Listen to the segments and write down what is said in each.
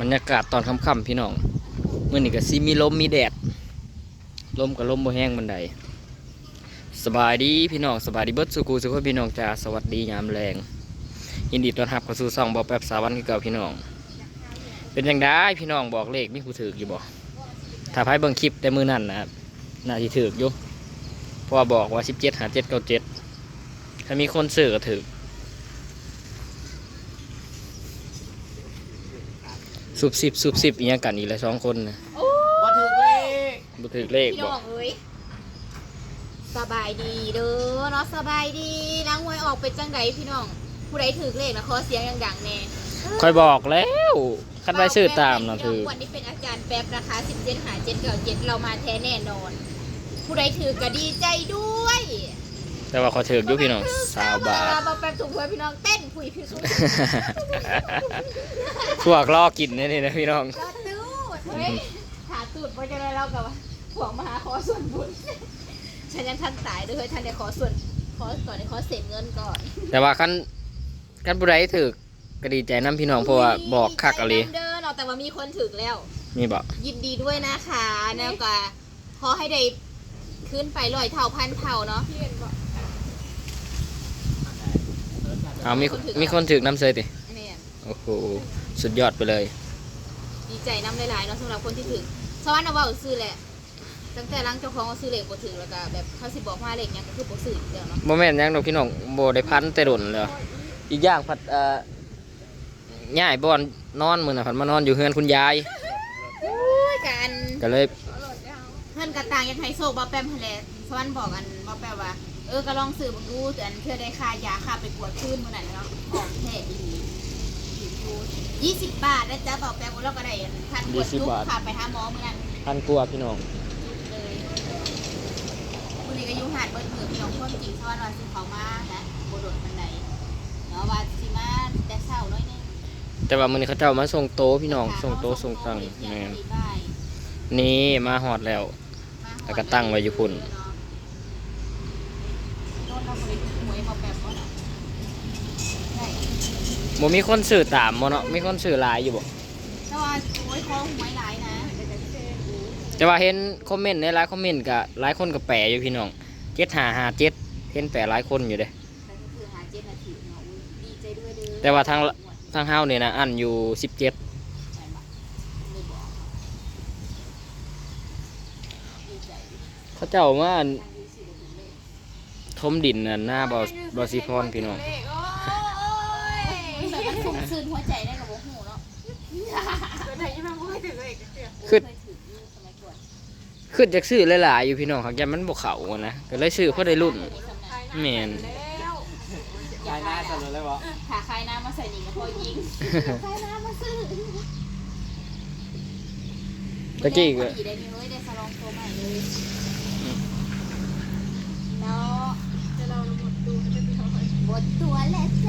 บรรยากาศตอนค่ำๆพี่น้องเมื่อนี้ก็ซีมีลมมีแดดลมกับลมบ่แห้งบันไดสบายดีพี่น้องสบายดีเบิดสุกูสุขพี่น้องจ้าสวัสดียามแรงยินดีต้อนรับเข้าสู่ซองบอกแป๊บสาวันเก่าพี่น้อง เป็นยังได้พี่น้องบอกเลขมีผู้ถืออยู่บ่ถ้าไพ่เบิ่งคลิปแต่มือนั่นนะครับน่าจะถืออยู่เพราะว่าบอกว่าสิบเจ็ดหาเจ็ดเก้าเจ็ดถ้ามีคนซื้อก็ถือ สุบสิบสุบสิบอีกอย่างกันอีกเลยสองคนนะบ่ถือเลขบุถือเลขพี่บน้ออกงเอ้ยสบายดีเด้อเนาะสบายดีล้างหวยออกเป็นจังไดพี่น้อง ผู้ใดถือเลขนะขอเสียงดังๆแน่คอยบอกแล้วคันไว้ซื้อตามนะพี่ถือ วันนี้เป็นอาจารย์แป๊บราคา17หา7เก่า7เรามาแท้แน่นอน ผู้ใดถือก็ดีใจด้วย แต่ว่าเขาถืออยู่พี่น้องสาวบาทบาแป๊บถูกหวยพี่น้องเต้นผุยพี่สุดพวกล่อกินนี่นะพี่น้องยอดตูดเฮ้ยหาตูดเพราะจะได้เรากับว่าห่วงมาหาขอส่วนบุญฉันยังทันตายด้วยเฮ้ยท่านได้ขอส่วนขอก่อนได้ขอเสพเงินก่อน แต่ว่าคันคันบุไรถือก็ดีใจน้ำพี่น้องเพราะว่าบอกคักอะไรใจนำเดินเอาแต่ว่ามีคนถึกแล้วมีบอกยินดีด้วยนะคะแล้วก็ขอให้ได้ขึ้นไปลอยเท่าพันเท่าเนาะ เอามีมีคนถือน้ำเซยติเนี่ยโอ้โหสุดยอดไปเลย ดีใจน้ำหลายๆเนาะสำหรับคนที่ถึกสวรรค์เอาเว่าซื้อแหละตั้งแต่รังเจ้าของเขาซื้อเหล็กบ่ถึงแล้วก็แบบเขาสิบอกว่าเหล็กยังก็คือบ่ซื้ออีกแล้วเนาะโมแม่นหยังดอกพี่น้องโบได้พันแต่ดนเลยอีกอย่างผัดเอ่อย่ายบอนนอนมือน่ะผัดมานอนอยู่เฮือนคุณยายด้วยกันก็เลย เพื่อนกระต่างยังไฮโซบอแปมพะแลสวรรค์บอกอันบอแปมว่า เออก็ลองซื้อบังดูแต่อันเพื่อได้ค่ายาค่าไปกวดขึ้นมื่อนั้นเนาะของแท้อีหลียี่สิบบาทนะจ๊ะบอกแปมว่าเราก็ได้อันพันกวดจุกพาไปหาหมอมื่อนั้นพันกลัวาพี่น้องเลยวันนี้ก็อยุ่หาดเบิดมือพี่น้องพ่นจริงทอดว่าสิเขามานะโบโดดบันไดเนาะว่าสิมาแต่เช้าน้อยนึงแต่ว่ามือนี้เขาเจ้ามาส่งโตะพี่น้องส่งโตะส่งตังค์แม่นนี่มาหอดแล้วแล้วก็ตั้งไว้อยู่พุ่น บ่มีคนซื้อตามบ่เนาะมีคนซื้อหลายอยู่บ่แต่ว่าโอ้ยคอหวยหลายนะแต่ว่าเห็นคอมเมนต์ในหลายคอมเมนต์ก็หลายคนก็แปลอยู่พี่น้องเจ็ดหาหาเจ็ดเห็นแปลหลายคนอยู่เด้แต่ก็คือหาเจ็ดนาทีเนาะอุ๊ยดีใจด้วยเด้อแต่ว่าทางทางเฮาเนี่ยนะอันอยู่สิบเจ็ดไม่บอกดีใจเขาเจ้ามาอัน ทางยูซีเดเลย ทมดินน่ะหน้าบอสบอสิพรพี่น้องแต่มันสุ่มซื่นหัวใจได้กับโบหูเนาะตัวไหนยังไม่ถือเลขเสียคือเคยถืออยู่สมัยก่อนขึ้นจากซื้อหลายๆอยู่พี่น้องครับยันมันบ่เข้าอะนะก็เลยซื้อเพราะได้รุ่นแม่นแล้วอยากได้สนุเลยวะขาคายน้ำมาใส่หนีกับพ่อยิงคายน้ำมาซื้อตะกี้ก็ขี่ได้นี่เว้ยได้สลองตัวใหม่เลยเนาะ จะเราหมดดูจะไปทำอะไรบทตัวและใจ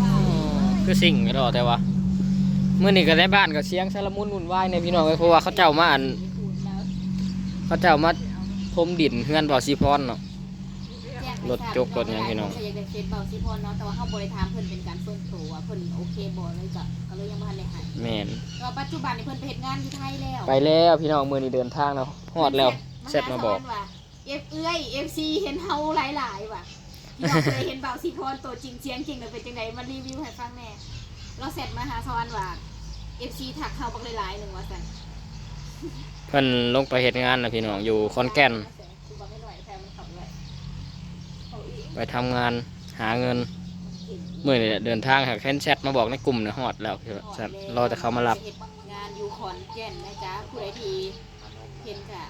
ว้าวคือสิ่งก็ดอกแต่ว่าเมื่อนี้ก็ได้บ้านก็เสียงสารมุนวุ่นวายในพี่น้องเอ้ยเพราะว่าเขาเจ้ามาอันเขาเจ้ามาทมดินเฮือนบอสิพรเนาะ รถจกรถหยังพี่น้องอยากได้เฟซเบาสิพรเนาะแต่ว่าเขาบริถามเพิ่นเป็นการส่วนตัวเพิ่นโอเคบ่เลยจ้ะก็เลยยังบ่ทันได้ใหายแม่นก็ปัจจุบันนี่เพิ่นไปเฮ็ดงานอยู่ไทยแล้วไปแล้วพี่น้องมือนี้เดินทางแล้วฮอดแล้วเสร็จมาบอก เอฟเอื้อยเอฟซีเห็นเฮาหลายๆว่ะพี่น้องเคยเห็นเบาสิพรตัวจริงเสียงจริงเลยเป็นจังไดมารีวิวให้ฟังแหน่เราเสร็จมาหาสวรรค์ว่าเอฟซีถักเฮาบักหลายๆหนึ่งว่าซั่นเพิ่นลงไปเฮ็ดงานนะพี่น้องอยู่ขอนแก่นคือบ่ไม่ไหวแฟนมันขับไว้เขาอีกไปทำงานหาเงินเก่ง เมื่อนี้เดินทางหาแค่แชทมาบอกในกลุ่มนะฮอดแล้วคือว่ารอแต่เขามารับเฮ็ดงานอยู่ขอนแก่นนะจ๊ะผู้ใดที่เห็นกะ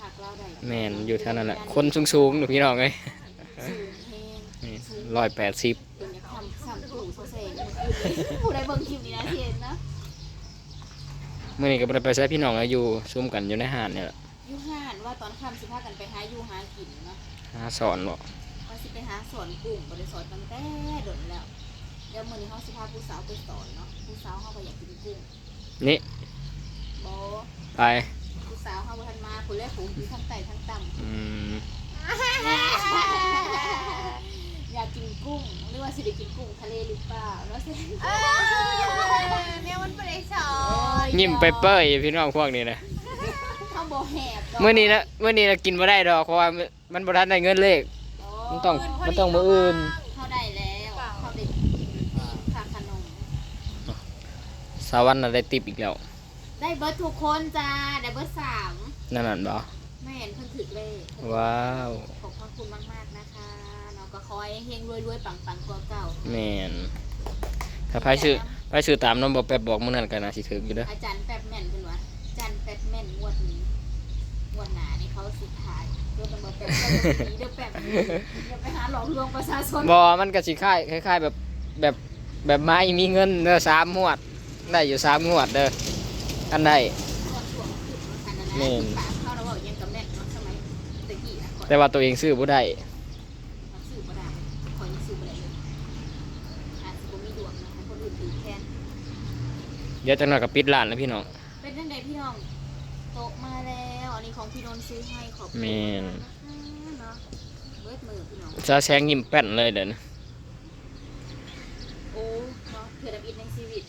ถักเราได้แม่นอยู่เท่านั้นแหละคนสูงๆหนูพี่น้องเอ้ยสูงแฮงร้อยแปดสิบเป็นอยากทำซ้ำตู่โซเซนผู้ใดเบิ่งคลิปนี้นะที่เห็นนะเมื่อนี้ก็บ่ได้ไปใช้พี่น้องแล้วอยู่ซุ่มกันอยู่ในหาดเนี่ยแหละอยู่ห้านว่าตอนค่ำสิพากันไปหาอยู่หากินเนาะหาสอนบ่ว่าสิไปหาสอนกุ้งบ่ได้สอนตั้งแต่โดนแล้วเดี๋ยวมื้อนี้เฮาสิพาผู้สาวไปสอนเนาะผู้สาวเฮาก็อยากกินกุ้งนี่บ่ไปผู้สาว เฮาบ่ทันมาผู้แรกผู้อยู่ทั้งใต้ทั้งต่ำอืมอยากกินกุ้งหรือว่าสิได้กินกุ้งทะเลหรือรือเปล่าแล้วเส้นเออเนี่ยมันเป็นไอ้สอนยิ้มไปเป้ยพี่น้องพวกนี้นะเขาบอกแหบดกเมื่อนี้นะเมื่อนี้นะกินมาได้ดอกเพราะว่ามันบ่ทันได้เงินเลขมันต้องมันต้องมืออื่น เขาได้แล้วเขาได้ค่าขนม สาวันน่ะได้ติปอีกแล้ว ได้เบิร์ดทุกคนจ้าได้เบิร์ดสาม นั่นน่ะบ่ไม่เห็นเพิ่งถึกเลขว้าวขอบพระคุณมากๆนะคะน้องก็คอยเฮงรวยรวยๆปังปังๆกว่าเก่าแม่นถ้าไผซื้อไผซื้อตามน้องบ่แป๊บบอกมื้อนั้นก็น่าสิถึกอยู่เด้ออาจารย์แป๊บแม่นเป็นวะอาจารย์แป๊บแม่นงวดนี้งวดหนานี่เขาสุดท้ายเดี๋ยวต้องมาแป๊บแป๊บนี้เดี๋ยวแป๊บนี้เดี๋ยวไปหาหลอกลวงประชาชนบ่มันก็สิคล้ายคล้ายๆแบบแบบแบบไม้มีเงินเด้อสามงวด ได้อยู่สามงวดเด้ออันใด แม่นที่ปากเข้าแล้วบอกยังกับแม่นเนาะสมัยตะกี้นะก่อนแต่ว่าตัวเองซื้อบ่ได้เราซื้อบ่ได้คอยยังซื้อบ่ได้เลยอาจจะบ่มีดวงนะให้คนอื่นถือแทน เดี๋ยวจังหน่อยก็ปิดร้านแล้วพี่น้อง เป็นจังไดพี่น้องโตะมาแล้ว อันนี้ของพี่นนท์ซื้อให้ขอบคุณแม่น มากนะคะเนาะเบิดมือพี่น้อง จะแซงยิ้มแป้นเลยเด้อนะโอ้เนาะเพื่อดับอินในชีวิต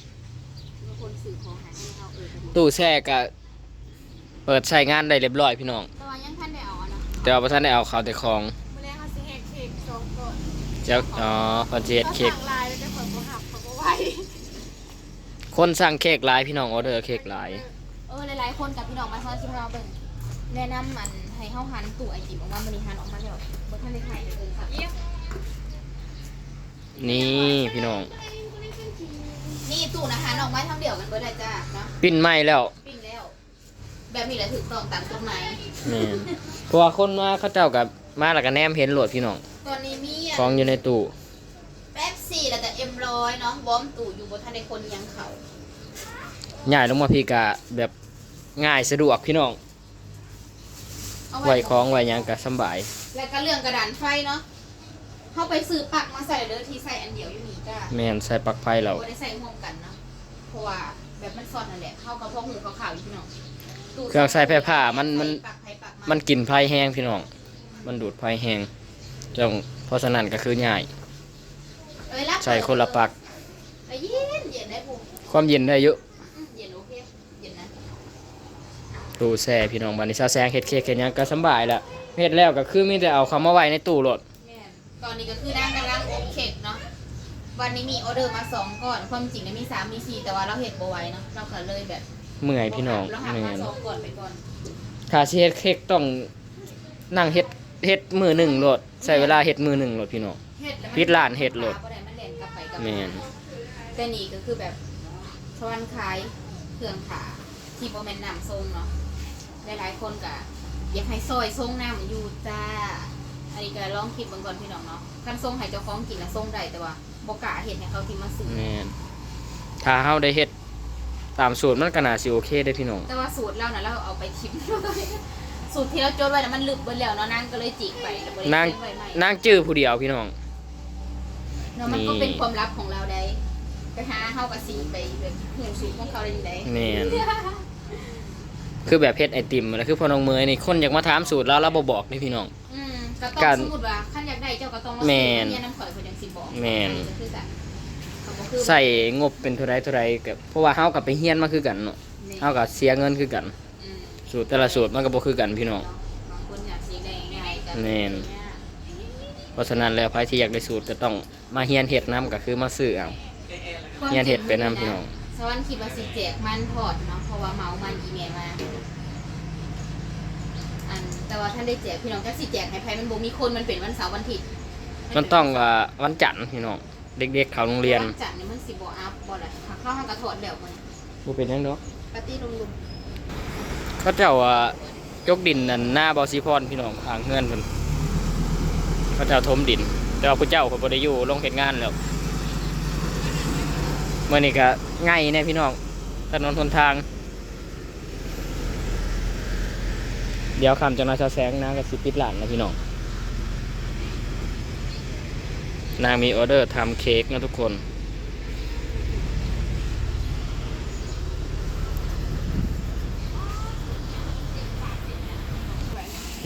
มีคนสื่อของหาให้เราเออกันตู้แช่ก็ เปิดใช้งานได้เรียบร้อยพี่น้อง แต่ว่ายังท่านได้เอาอะเนาะแต่ว่าบ่ทันได้เอาเข้าแต่ของแมลงเอาสิแหกเค้กสองก่อนเจ้าอ๋อเพิ่นสิเฮ็ดเค้กสั่งลายแล้วจะเปิดบ่หักเขาก็ไหวคนสั่งเค้กหลายพี่น้องออเดอร์เค้กหลาย เออหลายๆคนกับพี่น้องมาซ้อนชิมเราเบิ่งแนะนำมันให้เฮาหันตู้ไอติมออกมาบริหารออกมาแล้วบ่ทันได้ถ่ายเลยเออค่ะเยี่ยมนี่พี่น้อง นี่ตู้นะหันออกมาทำเดี่ยวกันเบิดเลยจ้าเนาะ ปิ้นไหม้แล้วปิ้ง แล้วแบบนี้แหละถูกต้องตามกฎหมายแม่นเพราะว่าคนมาเขาเจ้ากับมาแล้วก็แนมเห็นโหลดพี่น้องตอนนี้มีของอยู่ในตู้แป๊บซี่แล้วก็เอ็มร้อยเนาะวอร์มตู้อยู่บ่ทันได้คนยังเขาย้ายลงมาพี่กะแบบง่ายสะดวกพี่น้องเอาไว้ของไว้หยังก็สำบาย แล้วก็เรื่องกระดานไฟเนาะเข้าไปซื้อปลักมาใส่เด้อที่ใส่อันเดียวอยู่นี่จ้า แม่นใส่ปลั๊กไฟแล้ว บ่ได้ใส่ร่วมกันเนาะเพราะว่าแบบมันซ่อนนั่นแหละเข้ากับพวกหูขาวๆอยู่พี่น้องตู้ เครื่องใส่ไฟฟ้ามันมันปลักไฟปลักามันกินไฟแห้งพี่น้อง มันดูดไฟแห้งจังเพราะฉะนั้นก็คือง่ายเอ้ยรับใส่คนละปลั๊กเอ้ยเย็นเย็นได้ปุ๊บความเย็นได้เยอะอืมเย็นโอเคเย็นนะตู้แช่พี่น้องบัดนี้ซาแซงเฮ็ดเค้กเฮ็ดหยังก็สำบายละเฮ็ดแล้วก็คือมีแต่เอาเข้ามาไว้ในตู้โหลดแม่นตอนนี้ก็คือนางกำลังอบเค้กเนาะวันนี้มีออเดอร์มาสองก่อนความจริงเนี่ยมีสามมีสี่แต่ว่าเราเห็ดบ่ไหวเนาะเราก็เลยแบบ เมื่อยพี่น้องเราหักแม่มานสองก่อนไปก่อนถ้าสิเฮ็ดเค้กต้องนั่งเฮ็ดเฮ็ดมือหนึ่งโหลดใช้เวลาเฮ็ดมือหนึ่งโหลดพี่น้อง เฮ็ดแล้วมัปิดร้านเฮ็ดโลด บ่ได้มันแล่นกลับไปกลับแม่นแต่นี่ก็คือแบบสวรรค์ขายเครื่องขาที่บ่แม่นน้ำทรงเนาะหลายๆคนก็อยากให้ซอยทรงน้ำอยู่จ้าอันนี้ก็ลองคิดเบิ่งก่อนพี่น้องเนาะคันทรงให้เจ้าของกินน่ะทรงได้แต่ว่าบ่กล้าเฮ็ดให้เขาที่มาซื้อ แม่นถ้าเฮาได้เฮ็ด ตามสูตรมันก็น่าสิโอเคได้อพี่น้อง แต่ว่าสูตรเราน่ะเราเอาไปทิมสูตรที่เราจดไว้น่ะมันลึกเบิดแล้วเนาะนางก็เลยจิกไปแล้วบ่ได้นางเขียนไว้ใหม่นางจื้อผู้เดียวพี่น้อง เนาะมันก็นี่เป็นความลับของเราได้ไปหาเฮากับสีไปแบบหูสูตรของเขาได้ยังไงแม่น คือแบบเฮ็ดไอติมนะคือพอน้องเมยนี่คนอยากมาถามสูตรแล้วเราบ่บอกนี่พี่น้อง อืมก็ต้องการสมมุติว่าคันอยากได้เจ้าก็ต้องมาแม่นเรียนน้ำข่อยเพิ่นจังสิบอกแม่นก็คือกันเขาก็คือ ใส่งบเป็นเท่าไรเท่าไรกับเพราะว่าเฮากับไปเฮียนมาคือกันเนาะนี่เฮากับเสียเงินคือกันอืมสูตรแต่ละสูตรมันก็บ่คือกันพี่น้องเนาะบางคนอยากสีแดงง่ายๆกันแม่นเพราะฉะนั้นแล้วใครที่อยากได้สูตรก็ต้องมาเฮียนเฮ็ดนํก็คือมาซื้อเอาเรียนเฮ็ดไปนำพี่น้องสวรรค์คิดว่าสิแจกมันทอดเนาะเพราะว่าเมามันอีเมลมาอันแต่ว่าท่านได้แจกพี่น้องก็สิแจกให้ไผมันบ่มีคนมันเป็นวันเสาร์วันอาทิตย์มันต้องว่าวันจันทร์พี่น้อง เด็กๆเข้าโรงเรียนวันจันทร์เนี่ยมันสิบ่อัพบ่ได้ถ้าเข้าห้างกระถอดแล้วมันบ่เป็นหยังดอกปาร์ตี้ลุมเขาเจ้าว่ายกดินนั่นหน้าบ่สีพรพี่น้องทางเฮือนเพิ่นเขาเจ้าถมดิน แต่ว่าผู้เจ้าเพิ่นบ่ได้อยู่ลงเฮ็ดงานแล้วมื้อนี้ก็ง่ายแน่พี่น้องถนนหนทาง เดี๋ยวคำจากนาชาแสงนะกับสิปิดร้านนะพี่น้อง นางมีออเดอร์ทำเค้กนะทุกคน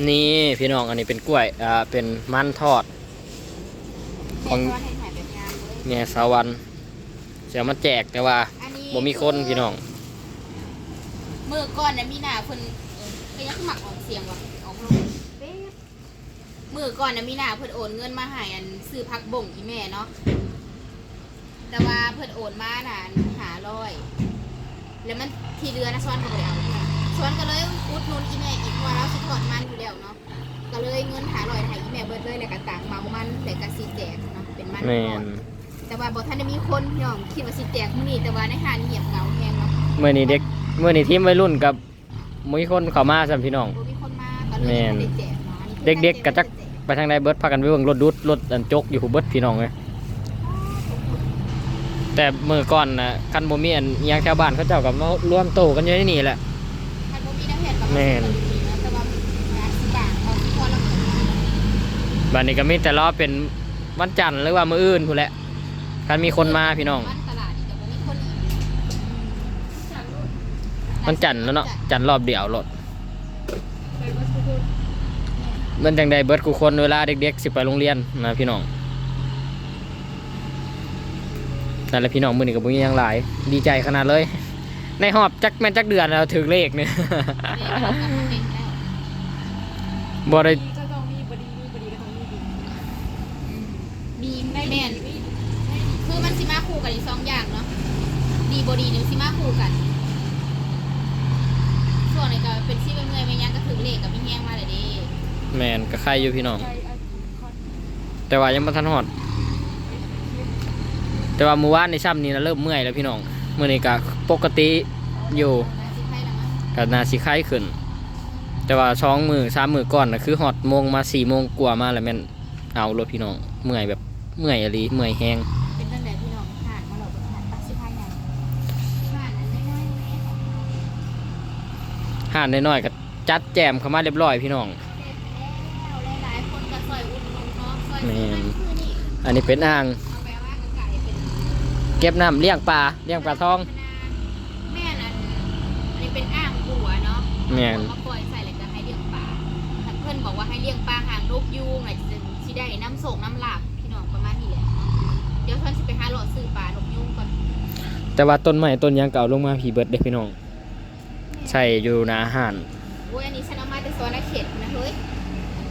นี่พี่น้องอันนี้เป็นกล้วย อ่า เป็นมันทอดๆของแม่ก็ให้ถ่ายแบบงามเลยแม่สาวันจะเอามาแจกแต่ว่าอันนี้บ่มีคนพี่น้อง มือก่อนน่ะมีหน้าเพิ่นเออก็ยังหมักออกเสียงว่ะออกลงเป๊ะ มือก่อนน่ะมีหน้าเพิ่นโอนเงินมาให้อันซื้อพักบ่งอีแม่เนาะแต่ว่าเพิ่นโอนมาน่ะหาร้อยแล้วมันที่เดือนนะซ้อนก็บ่ได้เอาซ้อนก็เลยอุดหนุนอีแม่อีกเพราะว่าเราสิถอนมันอยู่แล้วเนาะก็เลยเงินหาร้อยให้อีแม่เบิดเลยแล้วก็ต่างเมามันแต่ก็สิแจกเนาะเป็นมันแม่ก่อนนแต่ว่าบอกท่านได้มีคนพี่น้องคิดว่าสิแจกมื้อนี้แต่ว่าในหานเงียบเหงาแฮงเนาะเมื่อนี้เด็กเมื่อนี้ทีมวัยรุ่นกับมีคนเข้ามาซั่นพี่น้องบ่มีคนมาก็เลยแม่นบ่ได้แจกเนาะอันนี้คือเด็กๆก็จัก ไปทางใดเบิดพากันไปเบิ่งรถดุดรถอันจกอยู่เบิดพี่น้องเลยแต่มื้อก่อนน่ะคันบ่มีอันอิหยังชาวบ้านเขาเจ้าก็มารวมโตกันอยู่ในนี่แหละท่านบ่มีน้ำเห็ดกับแม่นแต่ว่าร้านสิบบาทเอาพอละหมื่นบัดนี้ก็มีแต่รอเป็นวันจันทร์หรือว่ามื้ออื่นพู้นแหละคันมีคนมาพี่น้องวันตลาดนี่ก็บ่มีคนอีกวันจันทร์แล้วเนาะจันทร์รอบเดียวรถ ไปวัดสุกุล มันจังใดเบิดกูคนเวลาเด็กๆสิไปโรงเรียนนะพี่น้องนั่นแหละพี่น้องมื้อนี้ก็บ่มีหยังหลาย ดีใจขนาดเลย ในหอบจักแม่จักเดือนแล้วถึงเลขเนี่ยแม่ก็ทำเองแล้วบ่ได้ดีก็ต้องมีบดีมีบดีก็ต้องมีดีมีได้ดีแม่นไม่ดีคือมันสิมาคู่กันอีกสองอย่างเนาะดีบ่ดีนี่สิมาคู่กัน ส่วนนี้ก็เป็นสิเป็นเมื่อยไม่ยังก็ถึง แม่นก็ใครอยู่พี่น้องใจอาคอนแต่ว่ายังบ่ทันฮอด แต่ว่ามื้อวานในซ้ำนี้นะเริ่มเมื่อยแล้วพี่น้องมื้อนี้ก็ปกติอยู่น่าสิใช่ละมั้งก็น่าสิคล้ายขึ้น แต่ว่าช่องมือสามมือก่อนนะคือฮอดโมงมาสี่โมงกว่ามาแล้วแม่นเอารถพี่น้องเมื่อยแบบเมื่อยอะไรเมื่อยแห้งเป็นตั้งแต่พี่น้องผ่านมาเราเป็นผ่านปักสิพายใหญ่ผ่านอันน้อยๆแม่ของเราห่านน้อยๆก็จัดแจมเข้ามาเรียบร้อยพี่น้อง แม่ซื้อนนั่นคือนี่อันนี้เป็นอ่างเอาไปว่ากระไก่เป็นเก็บน้ำเลี้ยงปลาเลี้ยงปลาทอง แม่นั่นอันนี้เป็นอ่างบัวเนาะแม่นเอามาปล่อยใส่แล้วก็ให้เลี้ยงปลาถ้าเพื่อนบอกว่าให้เลี้ยงปลาหางนกยูงน่ะจะสิได้น้ำส่งน้ำหลากพี่น้องประมาณนี้แหละเดี๋ยวเพื่อนสิไปหาหลอดซื้อปลานกยูงก่อนแต่ว่าต้นไม้ต้นหยังเก่าลงมาผีเบิดเด้พี่น้องใช่อยู่หนาอาหาร โอ้ยอันนี้ฉันเอามาแต่ซอยนาเขตนะเฮ้ย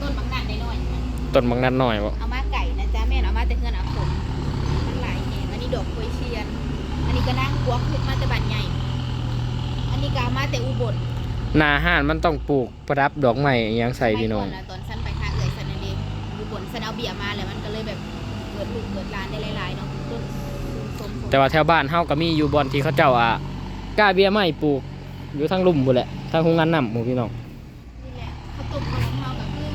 ต้นบางนันได้หน่อยๆมัน ต้นบางนัดหน่อยบ่เอามาไก่นะจ๊ะแม่นเอามาแต่เงินเอาผมมันหลายแหงอันนี้ดอกกล้วยเชียน อันนี้ก็นั่งกวกขึ้นมาแต่บันใหญ่ อันนี้ก็เอามาแต่อุบลหนาอาหารมันต้องปลูกประดับดอกไม้อิหยังใส่พี่น้อง ไปก่ะตอนฉันไปทางเอ่ยสันนันเองอุบลฉันเอาเบียร์มาแล้วมันก็เลยแบบเกิดลูกเกิดหลานได้หลายๆเนาะต้นสมแต่ว่าแถวบ้านเฮาก็มีอยู่บอนที่เขาเจ้าอะกล้าเบี้ยไม้ปลูกอยู่ทางลุ่มบุแหละทางโรงงานน้ำหมู่พี่น้อง นี่แหละข้าวต้มขนมเฮาก็คือ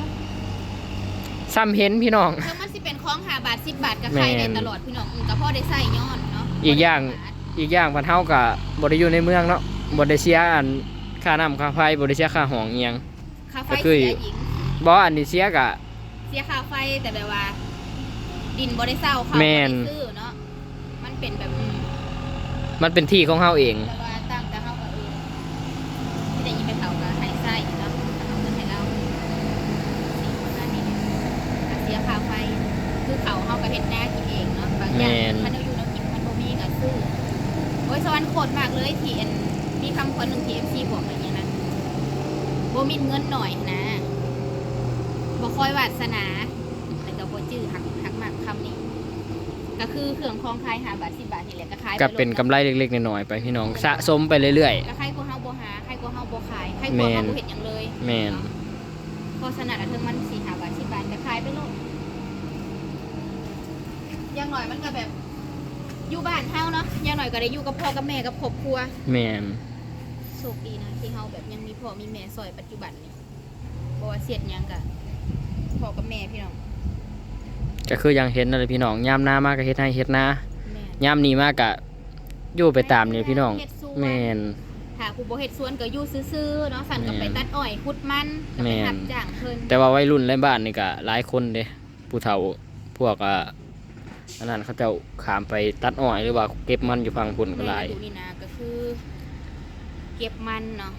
ซ้ำเห็นพี่น้องเพิ่งมันสิเป็นของหาบาทสิบบาทกับใครแม่ได้นตลอดพี่น้องอืมก็พ่อได้ใส่ย้อนเนาะอีกอย่างอีกอย่างพันเฮากับ่ได้อยู่ในเมืองเนาะบ่ได้เสียอันค่าน้ำค่าไฟบ่ได้เสียค่าห้องอีหยังค่าไฟก็คือ เสียหญิงบ่อันนี้เสียกะ เสียค่าไฟแต่แบบว่า ดินบ่ได้เศร้าเขาแม่น บ่ได้ซื้อเนาะมันเป็นแบบอืมมันเป็นที่ของเฮาเองแต่ว่าาสนาแต่ก็บ่จื้อหักหักมากคำนี้ก็คือเครื่องคองขายหาบาทสิบบาทนี่แหละก็ขายไปก็เป็นโลดกำไรเล็กๆน้อยๆไปพี่น้องสะสมไปเรื่อย ก็ใครกลัวเฮาบ่หาใครกลัวเฮาบ่ขายใครกลัวแม่เฮานบ่เฮ็ดหยังเลยแม่นเนาะเพราะฉะนั้นอะถึงมันสี่หาบาทสิบบาทก็ขายไปโลดอย่างหน่อยมันก็แบบ อยู่บ้านเฮาเนาะอย่างหน่อยก็ได้อยู่กับพ่อกับแม่กับครอบครัว ๆ แม่นโชคดีนะที่เฮาแบบยังมีพ่อมีแม่ซอยปัจจุบันนี่บ่ว่าเสียดหยังก็ พ่อกับแม่พี่น้องก็คือยังเห็นนั่นแหละพี่น้องยามหน้ามาก็เฮ็ดให้เฮ็ดนาแม่ยามนี้มาก็อยู่ไปตามนี่พี่น้องเฮ็ดสวนแม่น ถ้าผู้บ่เฮ็ดสวนก็อยู่ซื่อๆเนาะสั่นก็ไปแม่นตัดอ้อยขุดมันก็ไปแม่น รับจ้างเพิ่นแต่ว่าวัยรุ่นในบ้านนี่ก็หลายคนเด้ผู้เฒ่าพวกอะอันนั้นเขาเจ้าขามไปตัดอ้อยหรือว่าเก็บมันอยู่ฝั่งพุ่นก็หลาย แม่ดูนี่นะก็คือ เก็บมันเนาะ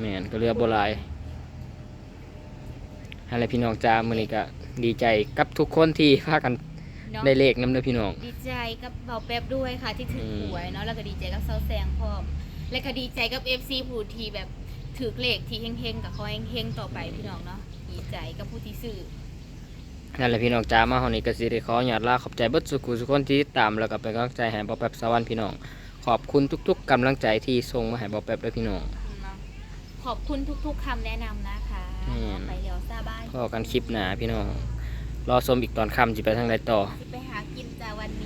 แม่นก็เรือบ่หลาย อะไรพี่น้องจ้ามื้อนี้ก็ดีใจกับทุกคนที่พากันเนาะได้เลขนำเด้อพี่น้อง ดีใจกับเบาแป๊บด้วยค่ะที่ถืออืมหวยเนาะแล้วก็ดีใจกับเซาแซงพร้อม และก็ดีใจกับ FC ผู้ที่แบบถือเลขที่เฮงๆกับคอยเฮงๆต่อไปพี่น้องเนาะดีใจกับผู้ที่ซื้อ นั่นแหละพี่น้องจ้ามาเฮานี่ก็สิได้ขออนุญาตลาขอบใจเบิดสุขุสุกคนที่ติดตามแล้วก็เป็นกำลังใจให้บ่แป๊บสวรรค์พี่น้อง ขอบคุณทุก ๆกำลังใจที่ส่งมาให้บ่แป๊บด้วยพี่น้องเนาะขอบคุณทุกๆคำแนะนำนะคะ อืมไปเดี๋ยวซาบ้านพอกันคลิปหน้าพี่น้อง รอชมอีกตอนค่ำสิไปทางใดต่อ สิไปหากินจ้าวันนี้